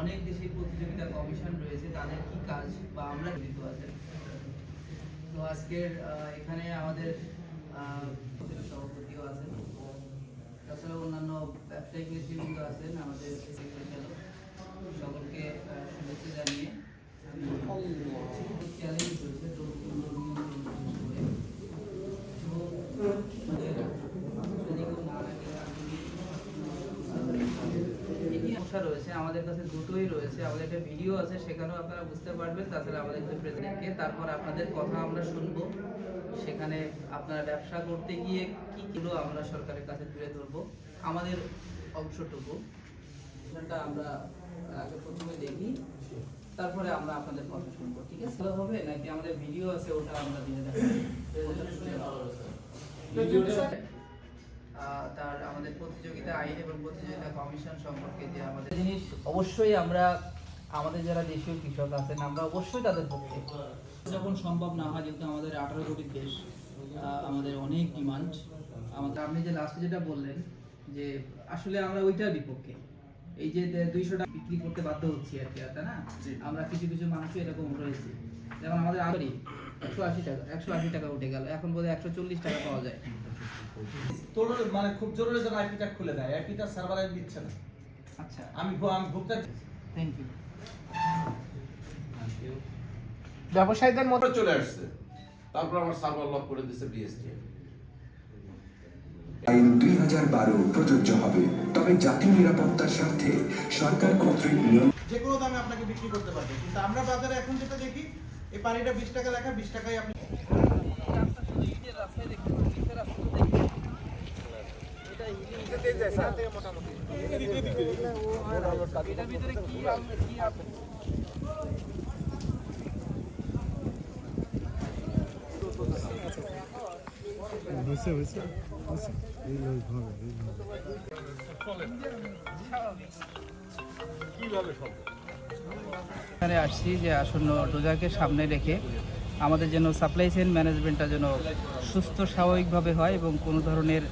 অনেক দেশে প্রতিযোগিতা কমিশন রয়েছে তাদের কি কাজ বা আমরা জড়িত আছে তো আজকের এখানে আমাদের সভাপতিও আছেন তাছাড়া অন্যান্য নেতৃবৃন্দ আছেন আমাদের সকলকে শুভেচ্ছা জানিয়ে চ্যালেঞ্জ করেছে রয়েছে, আমাদের কাছে দুটোই রয়েছে, আমাদের একটা ভিডিও আছে, সেখানেও আপনারা বুঝতে পারবেন, তাছাড়া আমাদের যে প্রেসিডেন্টকে তারপর আপনাদের কথা আমরা শুনব। সেখানে আপনারা ব্যবসা করতে গিয়ে কি কিলো আমরা সরকারের কাছে তুলে ধরবো। আমাদের অংশটুকু। সেটা আমরা আগে প্রথমে দেখি। তারপরে আমরা আপনাদের কথা শুনব ঠিক আছে? ভালো হবে? নাকি আমাদের ভিডিও আছে ওটা আমরা দিয়ে দেখাবো? তার আমাদের প্রতিযোগিতা আইন এবং প্রতিযোগিতা কমিশন সম্পর্কে যে আমাদের জিনিস অবশ্যই আমরা আমাদের যারা দেশীয় কৃষক আছেন আমরা অবশ্যই তাদের পক্ষে। যখন সম্ভব না হয় যেহেতু আমাদের আঠারো কোটি দেশ আমাদের অনেক ডিমান্ড। আমাদের আপনি যে লাস্টে যেটা বললেন যে আসলে আমরা ওইটার বিপক্ষে। এই যে দুইশো টাকা বিক্রি করতে বাধ্য হচ্ছি আর কি আর তাই না? আমরা কিছু কিছু মানুষ এরকম রয়েছে। যেমন আমাদের আগেরই একশো আশি টাকা একশো আশি টাকা উঠে গেল। এখন বোধহয় একশো চল্লিশ টাকা পাওয়া যায়। তোর মানে খুব জরুরি যেন আইপিটা খুলে দেয়। আইপিটা সার্ভারে দিচ্ছে না। আচ্ছা। আমি আমি ভোক্তা থ্যাংক ইউ ব্যবসায়ীদের মতো চলে আসছে। তারপর আমার সার্ভার লক করে দিছে বিএসটি আইন দুই হাজার বারো প্রযোজ্য হবে তবে জাতীয় নিরাপত্তার স্বার্থে সরকার কর্তৃক নিয়ম যে কোনো দামে আপনাকে বিক্রি করতে পারবে কিন্তু আমরা বাজারে এখন যেটা দেখি এই পানিটা বিশ টাকা লেখা বিশ টাকায় আপনি এটার ভিতরে কি আমরা এখানে আসছি যে আসন্ন রোজাকে সামনে রেখে আমাদের যেন সাপ্লাই চেইন ম্যানেজমেন্টটা যেন সুস্থ স্বাভাবিকভাবে হয় এবং কোনো ধরনের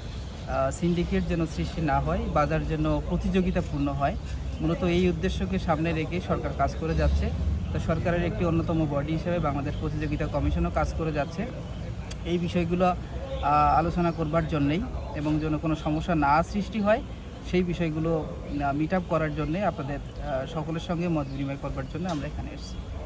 সিন্ডিকেট যেন সৃষ্টি না হয় বাজার যেন প্রতিযোগিতাপূর্ণ হয়। মূলত এই উদ্দেশ্যকে সামনে রেখে সরকার কাজ করে যাচ্ছে। তো সরকারের একটি অন্যতম বডি হিসেবে বাংলাদেশ প্রতিযোগিতা কমিশনও কাজ করে যাচ্ছে। এই বিষয়গুলো আলোচনা করবার জন্যেই এবং যেন কোনো সমস্যা না সৃষ্টি হয়, সেই বিষয়গুলো মিট আপ করার জন্যে আপনাদের সকলের সঙ্গে মত বিনিময় করবার জন্য আমরা এখানে এসেছি।